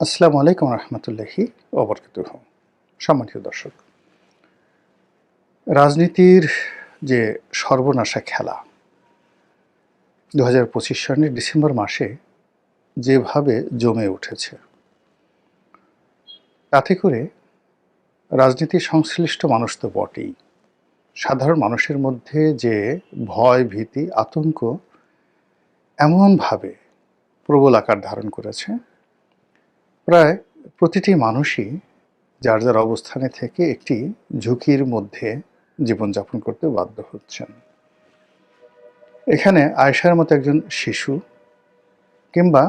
আসসালামু আলাইকুম রহমতুল্লাহি ওবরকাত সম্মানিত দর্শক, রাজনীতির যে সর্বনাশা খেলা দু হাজার পঁচিশ সনের ডিসেম্বর মাসে যেভাবে জমে উঠেছে, তাতে করে রাজনীতি সংশ্লিষ্ট মানুষ তো বটেই। সাধারণ মানুষের মধ্যে যে ভয়, ভীতি, আতঙ্ক এমনভাবে প্রবল আকার ধারণ করেছে প্রায় প্রতিটি মানুষই যার যার অবস্থানে থেকে একটি ঝুঁকির মধ্যে জীবনযাপন করতে বাধ্য হচ্ছেন। এখানে আয়সার মতো একজন শিশু কিংবা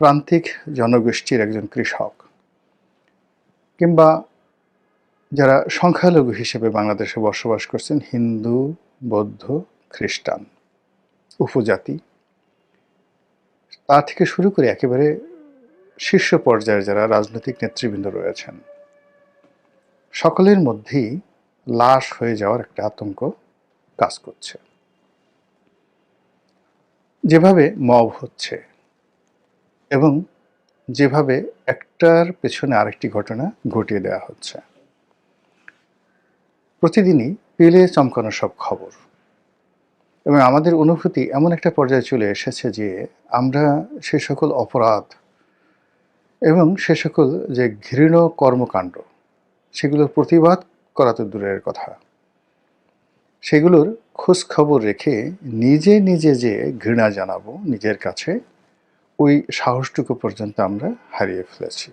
প্রান্তিক জনগোষ্ঠীর একজন কৃষক কিংবা যারা সংখ্যালঘু হিসেবে বাংলাদেশে বসবাস করছেন হিন্দু, বৌদ্ধ, খ্রিস্টান, উপজাতি, তা থেকে শুরু করে একেবারে শীর্ষ পর্যায়ে যারা রাজনৈতিক নেতৃবৃন্দ রয়েছেন, সকলের মধ্যেই লাশ হয়ে যাওয়ার একটা আতঙ্ক কাজ করছে। যেভাবে মব হচ্ছে এবং যেভাবে একটার পেছনে আরেকটি ঘটনা ঘটিয়ে দেওয়া হচ্ছে, প্রতিদিনই পেলে চমকানো সব খবর। এবং আমাদের অনুভূতি এমন একটা পর্যায়ে চলে এসেছে যে আমরা সে সকল অপরাধ এবং সে সকল যে ঘৃণ কর্মকাণ্ড, সেগুলোর প্রতিবাদ করা তো দূরের কথা। সেগুলোর খোঁজ খবর রেখে নিজে নিজে যে ঘৃণা জানাব নিজের কাছে, ওই সাহসটুকু পর্যন্ত আমরা হারিয়ে ফেলেছি।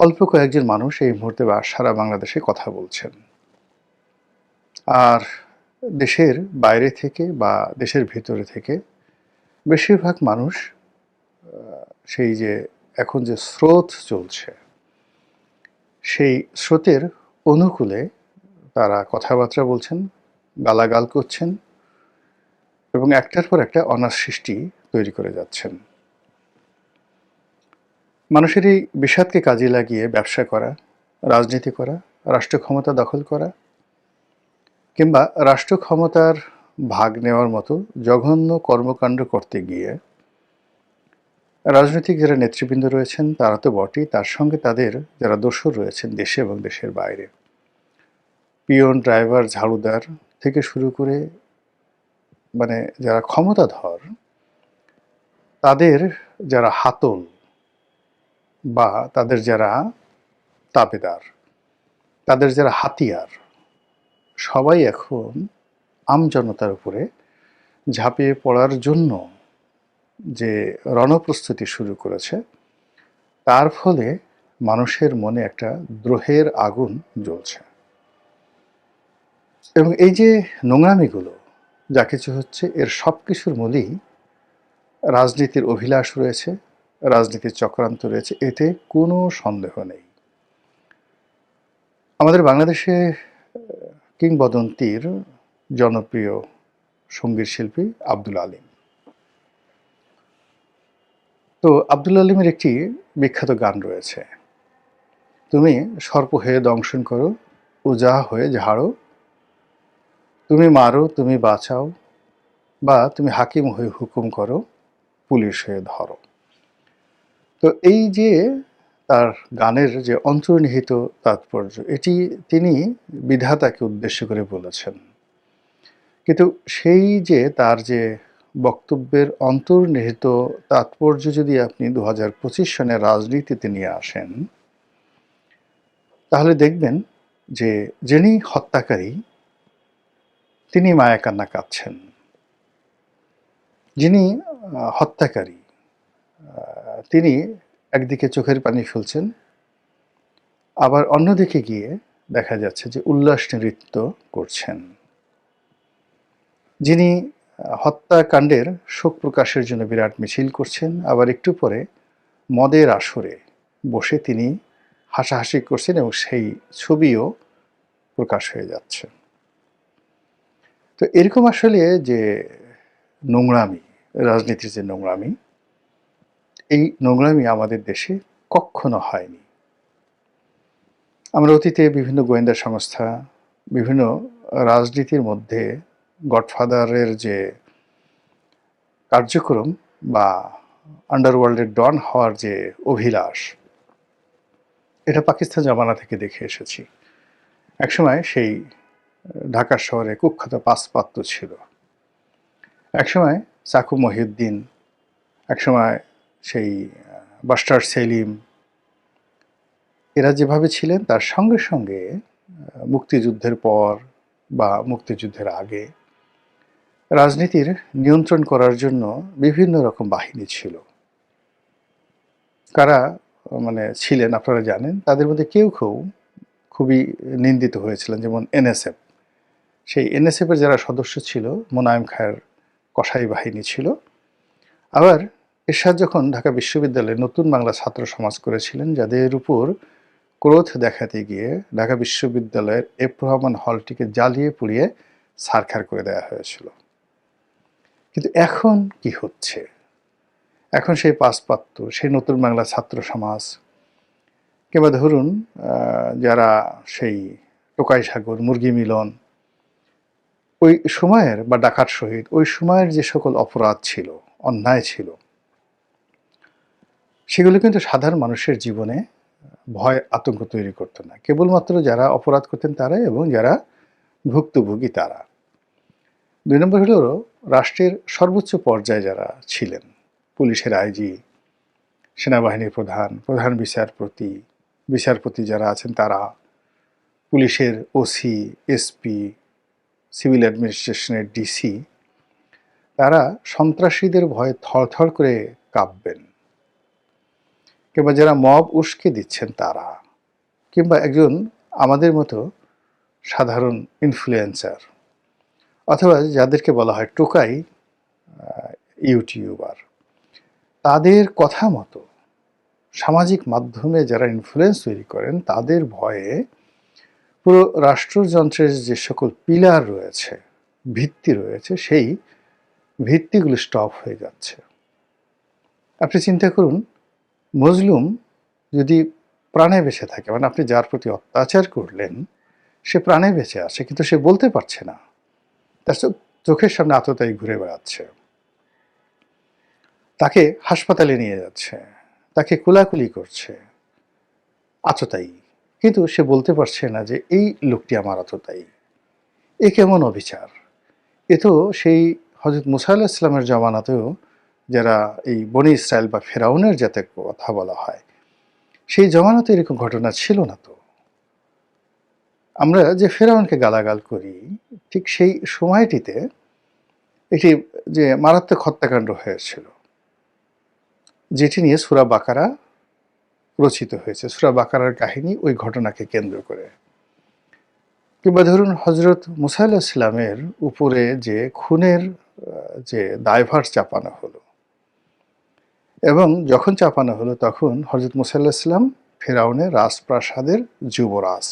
অল্প কয়েকজন মানুষ এই মুহূর্তে বা সারা বাংলাদেশে কথা বলছেন। আর দেশের বাইরে থেকে বা দেশের ভিতরে থেকে বেশিরভাগ মানুষ সেই যে এখন যে স্রোত চলছে, সেই স্রোতের অনুকূলে তারা কথাবার্তা বলছেন, গালাগাল করছেন এবং একটার পর একটা অনার সৃষ্টি তৈরি করে যাচ্ছেন। মানুষের এই বিষাদকে কাজে লাগিয়ে ব্যবসা করা, রাজনীতি করা রাষ্ট্র ক্ষমতা দখল করা কিংবা রাষ্ট্র ক্ষমতার ভাগ নেওয়ার মতো জঘন্য কর্মকাণ্ড করতে গিয়ে রাজনৈতিক যারা নেতৃবৃন্দ রয়েছেন, তারা তো বটেই। তার সঙ্গে তাদের যারা দোসর রয়েছেন দেশে এবং দেশের বাইরে। পিয়ন, ড্রাইভার, ঝাড়ুদার থেকে শুরু করে মানে যারা ক্ষমতাধর, তাদের যারা হাতল বা তাদের যারা তাবেদার তাদের যারা হাতিয়ার, সবাই এখন আমজনতার উপরে ঝাঁপিয়ে পড়ার জন্য যে রণপ্রস্তুতি শুরু করেছে, তার ফলে মানুষের মনে একটা দ্রোহের আগুন জ্বলছে। এবং এই যে নোংরামিগুলো, যা কিছু হচ্ছে, এর সব কিছুর মূলেই রাজনীতির অভিলাষ রয়েছে, রাজনীতির চক্রান্ত রয়েছে, এতে কোনো সন্দেহ নেই। আমাদের বাংলাদেশে কিংবদন্তির জনপ্রিয় সংগীত শিল্পী আব্দুল আলিম। তো আব্দুল আলিমের একটি বিখ্যাত গান রয়েছে। তুমি সর্প হয়ে দংশন করো উজা হয়ে ঝাড়ো। তুমি মারো, তুমি বাঁচাও, বা তুমি হাকিম হয়ে হুকুম করো, পুলিশ হয়ে ধরো। তো এই যে তার গানের যে অন্তর্নিহিত তাৎপর্য, এটি তিনি বিধাতাকে উদ্দেশ্য করে বলেছেন। কিন্তু সেই যে তার যে বক্তব্যের অন্তর্নিহিত তাৎপর্য যদি আপনি দু হাজার পঁচিশ সনের রাজনীতিতে নিয়ে আসেন, তাহলে দেখবেন যে যিনি হত্যাকারী, তিনি মায়া কান্না কাঁদছেন। যিনি হত্যাকারী তিনি একদিকে চোখের পানি ফেলছেন, আবার অন্যদিকে গিয়ে দেখা যাচ্ছে যে উল্লাস নৃত্য করছেন। যিনি হত্যাকাণ্ডের শোক প্রকাশের জন্য বিরাট মিছিল করছেন। আবার একটু পরে মদের আসরে বসে তিনি হাসাহাসি করছেন এবং সেই ছবিও প্রকাশ হয়ে যাচ্ছে। তো এরকম আসলে যে নোংরামি, রাজনীতির যে নোংরামি, এই নোংরামি আমাদের দেশে কখনো হয়নি। আমরা অতীতে বিভিন্ন গোয়েন্দা সংস্থা, বিভিন্ন রাজনীতির মধ্যে গডফাদারের যে কার্যক্রম বা আন্ডারওয়ার্ল্ডের ডন হওয়ার যে অভিলাষ, এটা পাকিস্তান জামানা থেকে দেখে এসেছি। একসময় সেই ঢাকা শহরে কুখ্যাত পাসপাত্র ছিল। একসময় সাকু মহিউদ্দিন, একসময় সেই বাস্টার সেলিম, এরা যেভাবে ছিলেন তার সঙ্গে সঙ্গে মুক্তিযুদ্ধের পর বা মুক্তিযুদ্ধের আগে রাজনীতির নিয়ন্ত্রণ করার জন্য বিভিন্ন রকম বাহিনী ছিল। কারা মানে ছিলেন আপনারা জানেন, তাদের মধ্যে কেউ কেউ খুবই নিন্দিত হয়েছিলেন, যেমন এনএসএফ। সেই এনএসএফের যারা সদস্য ছিল, মোনায়েম খায়ের কসাই বাহিনী ছিল। আবার এরশাদ যখন ঢাকা বিশ্ববিদ্যালয়ে নতুন বাংলা ছাত্র সমাজ করেছিলেন, যাদের উপর ক্রোধ দেখাতে গিয়ে ঢাকা বিশ্ববিদ্যালয়ের এফ রহমান হলটিকে জ্বালিয়ে পুড়িয়ে সারখার করে দেওয়া হয়েছিল। কিন্তু এখন কি হচ্ছে? এখন সেই পাসপাত্র সেই নতুন বাংলা ছাত্র সমাজ, কিংবা ধরুন যারা সেই টোকাই সাগর, মুরগি মিলন, ওই সময়ের বা ডাকাত শহীদ ওই সময়ের যে সকল অপরাধ ছিল, অন্যায় ছিল, সেগুলো কিন্তু সাধারণ মানুষের জীবনে ভয়, আতঙ্ক তৈরি করতো না। কেবলমাত্র যারা অপরাধ করতেন তারাই এবং যারা ভুক্তভোগী তারা। দুই নম্বর হলো রাষ্ট্রের সর্বোচ্চ পর্যায়ে যারা ছিলেন, পুলিশের আইজি, সেনাবাহিনীর প্রধান প্রধান বিচারপতি বিচারপতি যারা আছেন তারা, পুলিশের ওসি, এসপি, সিভিল অ্যাডমিনিস্ট্রেশনের ডিসি, তারা সন্ত্রাসীদের ভয়ে থরথর করে কাঁপবেন। কিংবা যারা মব উস্কে দিচ্ছেন তারা, কিংবা একজন আমাদের মতো সাধারণ ইনফ্লুয়েন্সার অথবা যাদেরকে বলা হয় টোকাই ইউটিউবার, তাদের কথা মতো সামাজিক মাধ্যমে যারা ইনফ্লুয়েন্স তৈরি করেন, তাদের ভয়ে পুরো রাষ্ট্রযন্ত্রের যে সকল পিলার রয়েছে, ভিত্তি রয়েছে, সেই ভিত্তিগুলো স্টপ হয়ে যাচ্ছে। আপনি চিন্তা করুন, মজলুম যদি প্রাণে বেঁচে থাকে মানে আপনি যার প্রতি অত্যাচার করলেন, সে প্রাণে বেঁচে আছে, কিন্তু সে বলতে পারছে না। তার চোখের সামনে আততাই ঘুরে বেড়াচ্ছে। তাকে হাসপাতালে নিয়ে যাচ্ছে। তাকে কোলাকুলি করছে। আততাই কিন্তু সে বলতে পারছে না যে এই লোকটি আমার আততাই এ কেমন অবিচার? এ তো সেই হজরত মুসা আল্লাহ ইসলামের জমানাতেও যারা এই বনি ইসরায়েল বা ফেরাউনের যাতে কথা বলা হয়, সেই জমানাতে এরকম ঘটনা ছিল না তো? আমরা যে ফেরাউনকে গালাগাল করি, ঠিক সেই সময়টিতে একটি যে মারাত্মক হত্যাকাণ্ড হয়েছিল, যেটি নিয়ে সুরা বাকারা রচিত হয়েছে। সুরা বাকারার কাহিনী ওই ঘটনাকে কেন্দ্র করে। কিংবা ধরুন হজরত মুসাইল ইসলামের উপরে যে খুনের যে দায়ভার চাপানো হলো, এবং যখন চাপানো হলো তখন হজরত মুসাল্লাহ ইসলাম ফেরাউনের রাজপ্রাসাদের যুবরাজ।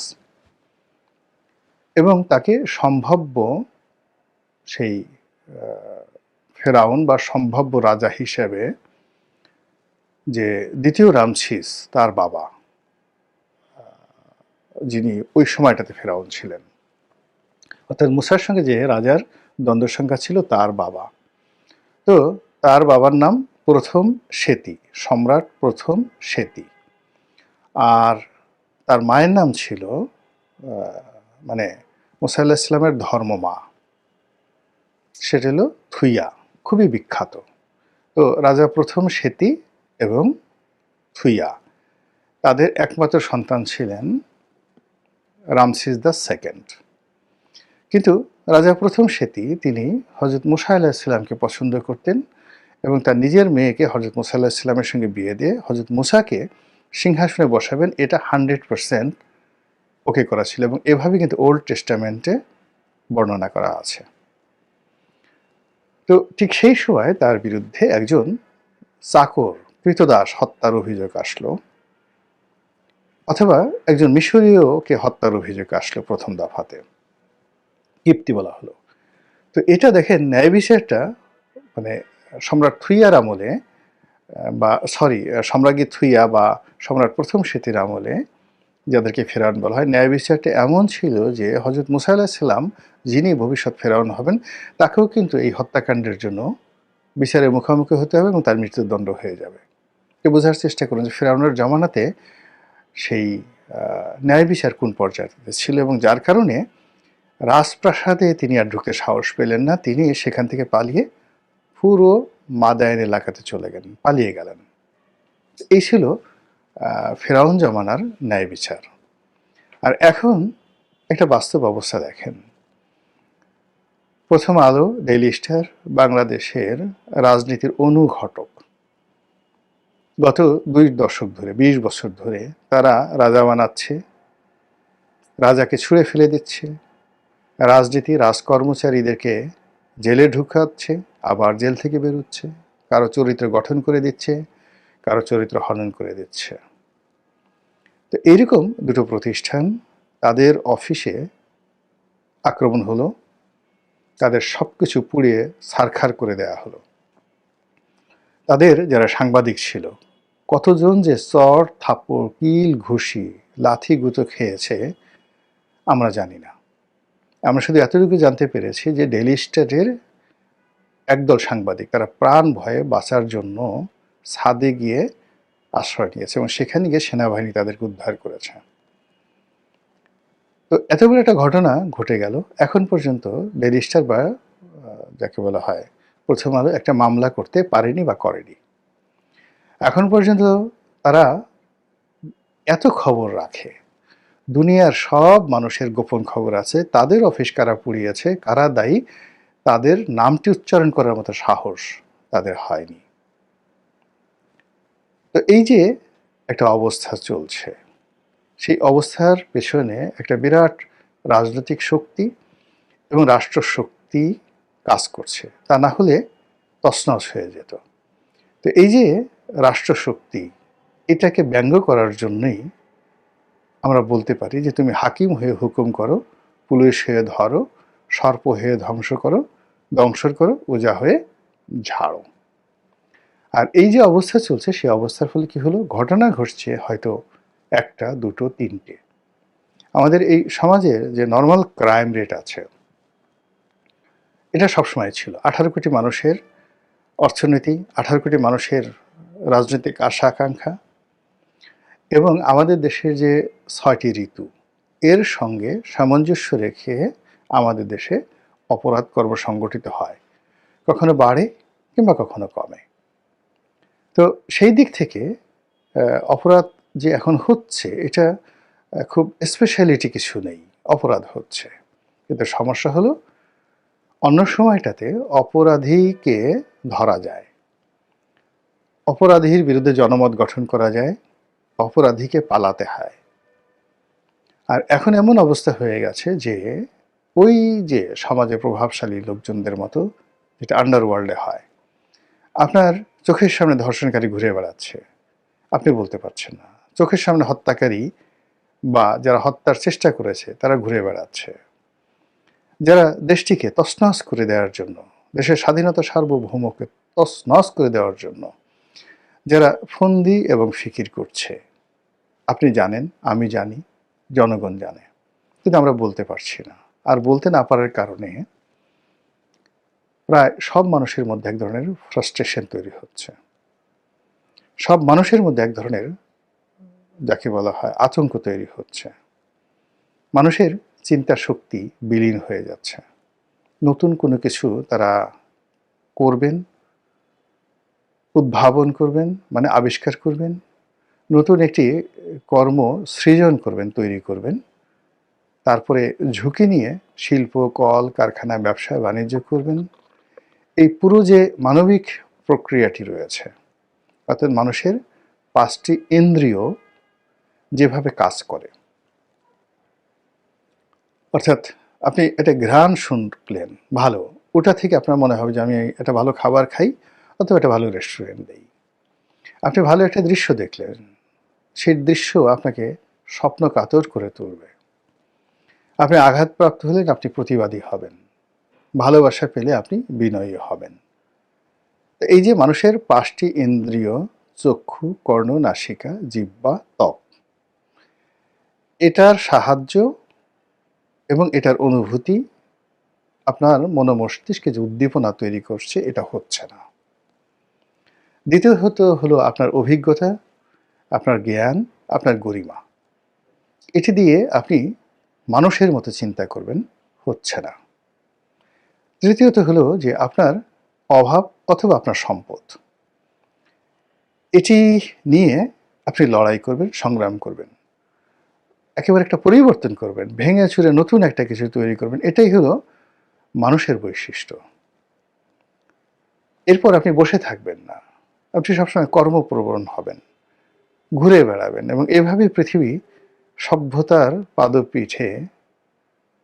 এবং তাকে সম্ভাব্য সেই ফেরাউন বা সম্ভাব্য রাজা হিসেবে যে দ্বিতীয় রামছিস তার বাবা যিনি ওই সময়টাতে ফেরাউন ছিলেন। অর্থাৎ মুসার সঙ্গে যে রাজার দ্বন্দ্ব সংখ্যা ছিল, তার বাবা। তো তার বাবার নাম প্রথম সেতী, সম্রাট প্রথম সেতী। আর তার মায়ের নাম ছিল মানে মুসাল্লাহ ইসলামের ধর্মমা সেটা হলো থুইয়া, খুবই বিখ্যাত। তো রাজা প্রথম সেতী এবং থুইয়া, তাদের একমাত্র সন্তান ছিলেন রামসিস দ্য সেকেন্ড। কিন্তু রাজা প্রথম সেতী, তিনি হজরত মুসা আলাহিসাল্লামকে পছন্দ করতেন এবং তার নিজের মেয়েকে হজরত মুসা আল্লাহ ইসলামের সঙ্গে বিয়ে দিয়ে হজরত মুসাকে সিংহাসনে বসাবেন। এটা হান্ড্রেড পারসেন্ট ওকে করা ছিল এবং এভাবে কিন্তু ওল্ড টেস্টামেন্টে বর্ণনা করা আছে। তো ঠিক সেই সময় তার বিরুদ্ধে একজন চাকর কৃতদাস হত্যার অভিযোগ আসলো অথবা একজন মিশরীয়কে হত্যার অভিযোগ আসলো প্রথম দফাতে। কিপ্তি বলা হলো। তো এটা দেখেন ন্যায় বিচারটা মানে সম্রাট থুইয়ার আমলে, বা সরি, সম্রাজ্ঞী থুইয়া বা সম্রাট প্রথম সেতির আমলে যাদেরকে ফেরাউন বলা হয়। ন্যায় বিচারটা এমন ছিল যে হজরত মুসা যিনি ভবিষ্যৎ ফেরাউন হবেন, তাকেও কিন্তু এই হত্যাকাণ্ডের জন্য বিচারের মুখোমুখি হতে হবে এবং তার মৃত্যুদণ্ড হয়ে যাবে। এ বোঝার চেষ্টা করুন যে ফেরাউনের জমানাতে সেই ন্যায় বিচার কোন পর্যায়ে ছিল এবং যার কারণে রাজপ্রাসাদে তিনি আর ঢুকতে সাহস পেলেন না। তিনি সেখান থেকে পালিয়ে পুরো মাদায়ন এলাকাতে চলে গেলেন, পালিয়ে গেলেন। এই ছিল ফেরাউন জমানার ন্যায় বিচার। আর এখন একটা বাস্তব অবস্থা দেখেন। প্রথম আলো, ডেইলি স্টার, বাংলাদেশের রাজনীতির অনুঘটক। গত দুই দশক ধরে, বিশ বছর ধরে তারা রাজা বানাচ্ছে, রাজাকে ছুঁড়ে ফেলে দিচ্ছে, রাজনীতি, রাজকর্মচারীদেরকে জেলে ঢুকাচ্ছে, আবার জেল থেকে বেরোচ্ছে, কারও চরিত্র গঠন করে দিচ্ছে কারও চরিত্র হনন করে দিচ্ছে। তো এইরকম দুটো প্রতিষ্ঠান তাদের অফিসে আক্রমণ হলো, তাদের সব কিছু পুড়িয়ে ছারখার করে দেওয়া হলো। তাদের যারা সাংবাদিক ছিল, কতজন যে চর, থাপ্পড়, কিল, ঘুষি, লাথি, গুঁতো খেয়েছে, আমরা জানি না। আমরা শুধু এতটুকু জানতে পেরেছি যে ডেলি স্টেটের একদল সাংবাদিক, তারা প্রাণ ভয়ে বাঁচার জন্য ছাদে গিয়ে আশ্রয় নিয়েছে এবং সেখানে গিয়ে সেনাবাহিনী তাদেরকে উদ্ধার করেছে। তো এত বড় একটা ঘটনা ঘটে গেল। এখন পর্যন্ত ডেলি বা যাকে বলা হয়, প্রথম আলো একটা মামলা করতে পারেনি বা করেনি। এখন পর্যন্ত তারা এত খবর রাখে। দুনিয়ার সব মানুষের গোপন খবর আছে, তাদের অফিস কারা পুড়িয়েছে, কারা দায়ী, তাদের নামটি উচ্চারণ করার মতো সাহস তাদের হয়নি। তো এই যে একটা অবস্থা চলছে, সেই অবস্থার পেছনে একটা বিরাট রাজনৈতিক শক্তি এবং রাষ্ট্র শক্তি কাজ করছে। তা না হলে তছনছ হয়ে যেত। তো এই যে রাষ্ট্রশক্তি, এটাকে ব্যঙ্গ করার জন্যই আমরা বলতে পারি যে তুমি হাকিম হয়ে হুকুম করো, পুলিশ হয়ে ধরো, সর্প হয়ে ধ্বংস করো ধ্বংসর করো, ওজা হয়ে ঝাড়ো। আর এই যে অবস্থা চলছে, সেই অবস্থার ফলে কি হলো? ঘটনা ঘটছে হয়তো একটা, দুটো, তিনটে। আমাদের এই সমাজের যে নর্মাল ক্রাইম রেট আছে, এটা সবসময় ছিল। আঠারো কোটি মানুষের অর্থনীতি, আঠারো কোটি মানুষের রাজনৈতিক আশা আকাঙ্ক্ষা এবং আমাদের দেশের যে ছয়টি ঋতু, এর সঙ্গে সামঞ্জস্য রেখে আমাদের দেশে অপরাধ কর্ম সংগঠিত হয়। কখনো বাড়ে কিংবা কখনো কমে। তো সেই দিক থেকে অপরাধ যে এখন হচ্ছে, এটা খুব স্পেশালিটি কিছু নেই, অপরাধ হচ্ছে। কিন্তু সমস্যা হলো, অন্য সময়টাতে অপরাধীকে ধরা যায়। অপরাধীর বিরুদ্ধে জনমত গঠন করা যায়, অপরাধীকে পালাতে হয়। আর এখন এমন অবস্থা হয়ে গেছে যে, ওই যে সমাজে প্রভাবশালী লোকজনদের মতো, যেটা আন্ডারওয়ার্ল্ডে হয়, আপনার চোখের সামনে ধর্ষণকারী ঘুরে বেড়াচ্ছে। আপনি বলতে পারছেন না। চোখের সামনে হত্যাকারী বা যারা হত্যার চেষ্টা করেছে, তারা ঘুরে বেড়াচ্ছে। যারা দেশটিকে তছনছ করে দেওয়ার জন্য, দেশের স্বাধীনতা সার্বভৌমকে তছনছ করে দেওয়ার জন্য, যারা ফন্দি এবং ফিকির করছে। আপনি জানেন, আমি জানি, জনগণ জানে। কিন্তু আমরা বলতে পারছি না। আর বলতে না পারার কারণে প্রায় সব মানুষের মধ্যে এক ধরনের ফ্রাস্ট্রেশন তৈরি হচ্ছে। সব মানুষের মধ্যে এক ধরনের যাকে বলা হয় আতঙ্ক তৈরি হচ্ছে। মানুষের চিন্তা শক্তি বিলীন হয়ে যাচ্ছে। নতুন কোনো কিছু তারা করবেন, উদ্ভাবন করবেন মানে আবিষ্কার করবেন, নতুন একটি কর্ম সৃজন করবেন, তৈরি করবেন। তারপরে ঝুঁকি নিয়ে শিল্প, কল, কারখানা, ব্যবসা, বাণিজ্য করবেন। এই পুরো যে মানবিক প্রক্রিয়াটি রয়েছে, অর্থাৎ মানুষের পাঁচটি ইন্দ্রিয় যেভাবে কাজ করে। অর্থাৎ আপনি এটা ঘ্রাণ শুনলেন, ভালো। ওটা থেকে আপনার মনে হবে যে আমি এটা ভালো খাবার খাই অথবা এটা ভালো রেস্টুরেন্ট দিই। আপনি ভালো একটা দৃশ্য দেখলেন, সেই দৃশ্য আপনাকে স্বপ্ন কাতর করে তুলবে। আপনি আঘাতপ্রাপ্ত হলেন, আপনি প্রতিবাদী হবেন। ভালোবাসা পেলে আপনি বিনয়ী হবেন। এই যে মানুষের পাঁচটি ইন্দ্রিয়, চক্ষু, কর্ণ, নাসিকা জিব্বা ত্বক, এটার সাহায্য এবং এটার অনুভূতি আপনার মনোমস্তিষ্কে যে উদ্দীপনা তৈরি করছে, এটা হচ্ছে না। দ্বিতীয়ত হলো আপনার অভিজ্ঞতা, আপনার জ্ঞান, আপনার গরিমা। এটি দিয়ে আপনি মানুষের মতো চিন্তা করবেন, হচ্ছে না। তৃতীয়ত হলো যে আপনার অভাব অথবা আপনার সম্পদ। এটি নিয়ে আপনি লড়াই করবেন, সংগ্রাম করবেন। একেবারে একটা পরিবর্তন করবেন, ভেঙে চুরে নতুন একটা কিছু তৈরি করবেন, এটাই হলো মানুষের বৈশিষ্ট্য। এরপর আপনি বসে থাকবেন না। আপনি সবসময় কর্মপ্রবণ হবেন, ঘুরে বেড়াবেন এবং এভাবেই পৃথিবী সভ্যতার পাদপীঠে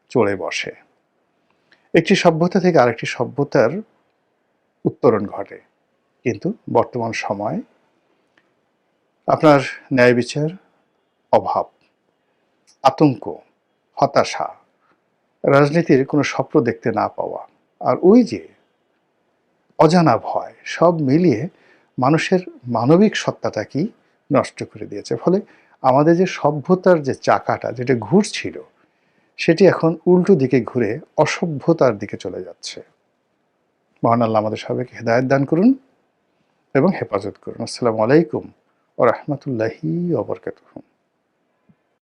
চড়ে বসে। একটি সভ্যতা থেকে আরেকটি সভ্যতার উত্তরণ ঘটে। কিন্তু বর্তমান সময় আপনার ন্যায় বিচার, অভাব, আতঙ্ক, হতাশা, রাজনীতির কোনো স্বপ্ন দেখতে না পাওয়া আর ওই যে অজানা ভয়, সব মিলিয়ে মানুষের মানবিক সত্তাটাকেই নষ্ট করে দিয়েছে। ফলে আমাদের যে সভ্যতার যে চাকাটা, যেটা ঘুরছিল সেটি এখন উল্টো দিকে ঘুরে অসভ্যতার দিকে চলে যাচ্ছে। মহান আল্লাহ আমাদের সবাইকে হেদায়ত দান করুন এবং হেফাজত করুন। আসসালামু আলাইকুম ও রহমতুল্লাহি ওবরকাতুহ